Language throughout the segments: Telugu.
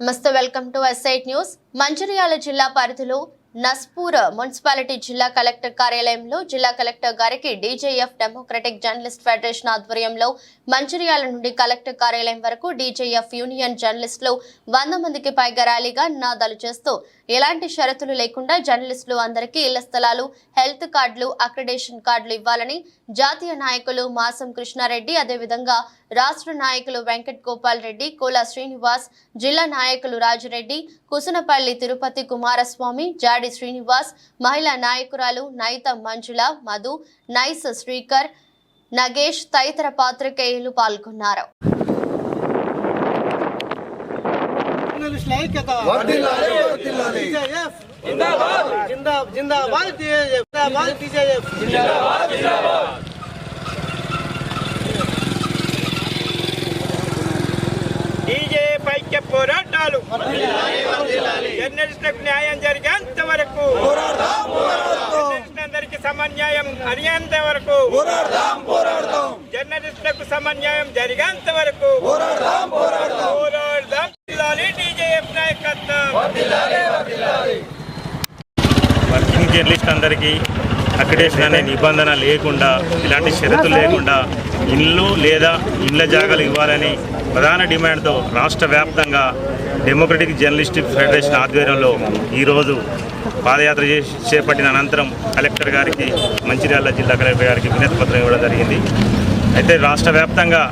నమస్తే welcome to SIT news Mancherial జిల్లా పరిధిలో నస్పూర్ మున్సిపాలిటీ జిల్లా కలెక్టర్ కార్యాలయంలో జిల్లా కలెక్టర్ గారికి డీజేఎఫ్ డెమోక్రటిక్ జర్నలిస్ట్ ఫెడరేషన్ ఆధ్వర్యంలో మంచిర్యాల నుండి కలెక్టర్ కార్యాలయం వరకు డీజేఎఫ్ యూనియన్ జర్నలిస్టులు వంద మందికి పైగా ర్యాలీగా నినాదాలు చేస్తూ ఎలాంటి షరతులు లేకుండా జర్నలిస్టులు అందరికీ ఇళ్ళ స్థలాలు హెల్త్ కార్డులు అక్రిడేషన్ కార్డులు ఇవ్వాలని జాతీయ నాయకులు మాసం కృష్ణారెడ్డి అదేవిధంగా రాష్ట్ర నాయకులు వెంకట్ గోపాల్ రెడ్డి కోలా శ్రీనివాస్ జిల్లా నాయకులు రాజురెడ్డి కుసునపల్లి తిరుపతి కుమారస్వామి జాడి శ్రీనివాస్ మహిళా నాయకురాలు నైత మంజుల మధు నైస్ శ్రీకర్ నగేష్ తదితర పాత్రికేయులు పాల్గొన్నారు. జిందాబాద్. TJF. జిందాబాద్. పోరాటాలు. జర్నలిస్టులకు న్యాయం జరిగేంత వరకు జర్నలిస్టులందరికీ సమన్యాయం అడిగేంత వరకు జర్నలిస్టులకు సమన్యాయం జరిగేంత వరకు పోరాడదాం జిల్లాని నాయకత్వం. వర్కింగ్ జర్నలిస్ట్ అందరికీ అక్రిడేషన్ అనే నిబంధన లేకుండా ఇలాంటి షరతులు లేకుండా ఇల్లు లేదా ఇళ్ళ జాగాలు ఇవ్వాలని ప్రధాన డిమాండ్తో రాష్ట్ర వ్యాప్తంగా డెమోక్రటిక్ జర్నలిస్ట్ ఫెడరేషన్ ఆధ్వర్యంలో ఈరోజు పాదయాత్ర చేసి చేపట్టిన అనంతరం కలెక్టర్ గారికి మంచిర్యాల జిల్లా కలెక్టర్ గారికి వినతి పత్రం ఇవ్వడం జరిగింది. అయితే రాష్ట్ర వ్యాప్తంగా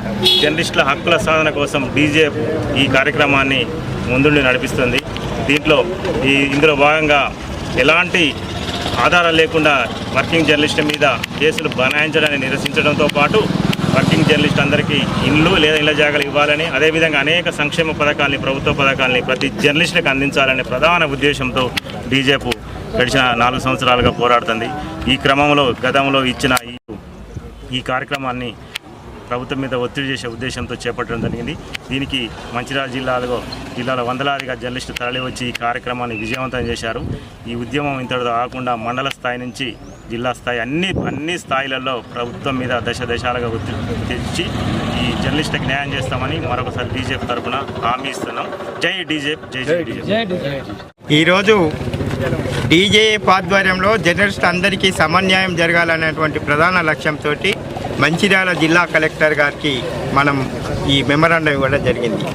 జర్నలిస్టుల హక్కుల సాధన కోసం బీజేపీ ఈ కార్యక్రమాన్ని ముందుండి నడిపిస్తుంది. దీంట్లో ఈ ఇందులో భాగంగా ఎలాంటి ఆధారాలు లేకుండా వర్కింగ్ జర్నలిస్టుల మీద కేసులు బనాయించడాన్ని నిరసించడంతో పాటు వర్కింగ్ జర్నలిస్ట్ అందరికీ ఇల్లు లేదా ఇళ్ళ జాగాలు ఇవ్వాలని అదేవిధంగా అనేక సంక్షేమ పథకాలని ప్రభుత్వ పథకాలని ప్రతి జర్నలిస్టులకు అందించాలనే ప్రధాన ఉద్దేశంతో బీజేపీ గడిచిన నాలుగు సంవత్సరాలుగా పోరాడుతుంది. ఈ క్రమంలో గతంలో ఇచ్చిన ఈ ఈ కార్యక్రమాన్ని ప్రభుత్వం మీద ఒత్తిడి చేసే ఉద్దేశంతో చేపట్టడం జరిగింది. దీనికి మంచిర్యాల జిల్లాలో జిల్లాలో వందలాదిగా జర్నలిస్టులు తరలివచ్చి ఈ కార్యక్రమాన్ని విజయవంతం చేశారు. ఈ ఉద్యమం ఇంతటితో కాకుండా మండల స్థాయి నుంచి జిల్లా స్థాయి అన్ని అన్ని స్థాయిలలో ప్రభుత్వం మీద దశ దశాలుగా తెచ్చి ఈ జర్నలిస్టులకు న్యాయం చేస్తామని మరొకసారి బీజేపీ తరఫున హామీ ఇస్తున్నాం. జై డీజేపీ జై జై డీజేపీ ఈరోజు డీజేఎఫ్ ఆధ్వర్యంలో జర్నలిస్ట్ అందరికీ సమన్యాయం జరగాలనేటువంటి ప్రధాన లక్ష్యంతో మంచిర్యాల జిల్లా కలెక్టర్ గారికి మనం ఈ మెమరాండం ఇవ్వడం జరిగింది.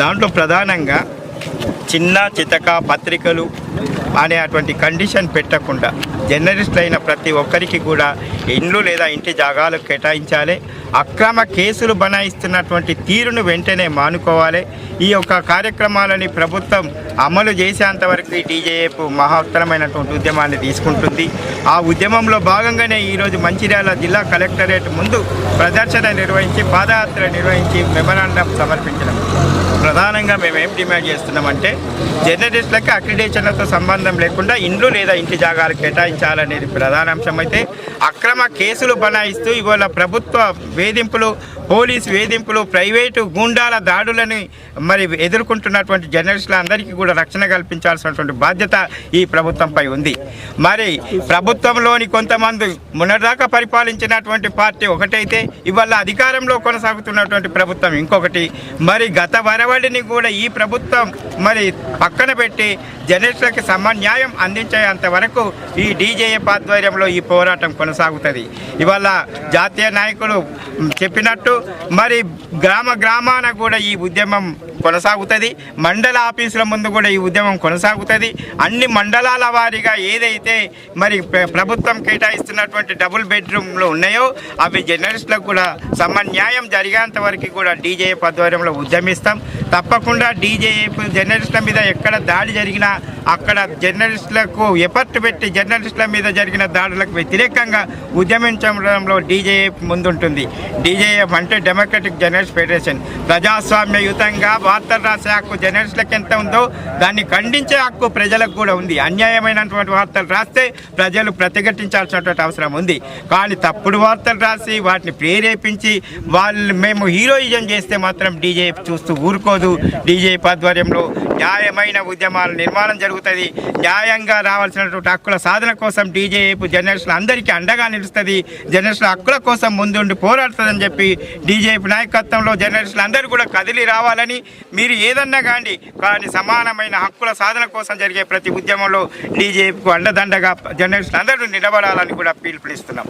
దాంట్లో ప్రధానంగా చిన్న చితక పత్రికలు అనేటువంటి కండిషన్ పెట్టకుండా జర్నలిస్టులు అయిన ప్రతి ఒక్కరికి కూడా ఇండ్లు లేదా ఇంటి జాగాలు కేటాయించాలి. అక్రమ కేసులు బనాయిస్తున్నటువంటి తీరును వెంటనే మానుకోవాలి. ఈ యొక్క కార్యక్రమాలని ప్రభుత్వం అమలు చేసేంత వరకు ఈ టీజేఎఫ్ మహోత్తరమైనటువంటి ఉద్యమాన్ని తీసుకుంటుంది. ఆ ఉద్యమంలో భాగంగానే ఈరోజు మంచిర్యాల జిల్లా కలెక్టరేట్ ముందు ప్రదర్శన నిర్వహించి పాదయాత్ర నిర్వహించి మెమరాండం సమర్పించడం. ప్రధానంగా మేము ఏం డిమాండ్ చేస్తున్నామంటే జర్నలిస్టులకు అక్రిడేషన్లతో సంబంధం లేకుండా ఇండ్లు లేదా ఇంటి జాగాలు కేటాయించాలనేది ప్రధాన అంశం. అయితే అక్రమ కేసులు బనాయిస్తూ ఇవాళ ప్రభుత్వ వేధింపులు పోలీస్ వేధింపులు ప్రైవేటు గూండాల దాడులని మరి ఎదుర్కొంటున్నటువంటి జర్నలిస్టులందరికీ కూడా రక్షణ కల్పించాల్సినటువంటి బాధ్యత ఈ ప్రభుత్వంపై ఉంది. మరి ప్రభుత్వంలోని కొంతమంది మొన్నటిదాకా పరిపాలించినటువంటి పార్టీ ఒకటైతే ఇవాళ అధికారంలో కొనసాగుతున్నటువంటి ప్రభుత్వం ఇంకొకటి. మరి గత వరవడిని కూడా ఈ ప్రభుత్వం మరి పక్కన పెట్టి జర్నలిస్టులకి సమన్యాయం అందించేంత వరకు ఈ డీజేఎఫ్ ఆధ్వర్యంలో ఈ పోరాటం కొనసాగుతుంది. ఇవాళ జాతీయ నాయకులు చెప్పినట్టు మరి గ్రామ గ్రామాన కూడా ఈ ఉద్యమం కొనసాగుతుంది. మండల ఆఫీసుల ముందు కూడా ఈ ఉద్యమం కొనసాగుతుంది. అన్ని మండలాల వారీగా ఏదైతే మరి ప్ర- ప్రభుత్వం కేటాయిస్తున్నటువంటి డబుల్ బెడ్రూమ్లు ఉన్నాయో అవి జర్నలిస్టులకు కూడా సమన్యాయం జరిగేంత వరకు కూడా డీజేఎఫ్ ఆధ్వర్యంలో ఉద్యమిస్తాం. తప్పకుండా డీజేఎఫ్ జర్నలిస్టుల మీద ఎక్కడ దాడి జరిగినా అక్కడ జర్నలిస్టులకు ఎఫర్ట్ పెట్టి జర్నలిస్టుల మీద జరిగిన దాడులకు వ్యతిరేకంగా ఉద్యమించడంలో డీజేఎఫ్ ముందుంటుంది. డీజేఎఫ్ అంటే డెమోక్రటిక్ జర్నలిస్ట్ ఫెడరేషన్ ప్రజాస్వామ్యయుతంగా వార్తలు రాసే హక్కు జర్నలిస్టులకు ఎంత ఉందో దాన్ని ఖండించే హక్కు ప్రజలకు కూడా ఉంది. అన్యాయమైనటువంటి వార్తలు రాస్తే ప్రజలు ప్రతిఘటించాల్సినటువంటి అవసరం ఉంది. కానీ తప్పుడు వార్తలు రాసి వాటిని ప్రేరేపించి వాళ్ళు మేము హీరోయిజం చేస్తే మాత్రం డీజేఎఫ్ చూస్తూ ఊరుకోదు. డీజేఎఫ్ ఆధ్వర్యంలో న్యాయమైన ఉద్యమాల నిర్మాణం జరుగుతుంది. న్యాయంగా రావాల్సినటువంటి హక్కుల సాధన కోసం డీజేఏపు జర్నలిస్టులు అందరికీ అండగా నిలుస్తుంది. జర్నలిస్టుల హక్కుల కోసం ముందుండి పోరాడుతుందని చెప్పి డీజేపీ నాయకత్వంలో జర్నలిస్టులు అందరూ కూడా కదిలి రావాలని మీరు ఏదన్నా కానీ కానీ సమానమైన హక్కుల సాధన కోసం జరిగే ప్రతి ఉద్యమంలో డీజేపీకు అండదండగా జర్నలిస్టులు అందరూ నిలబడాలని కూడా పిలుపునిస్తున్నాం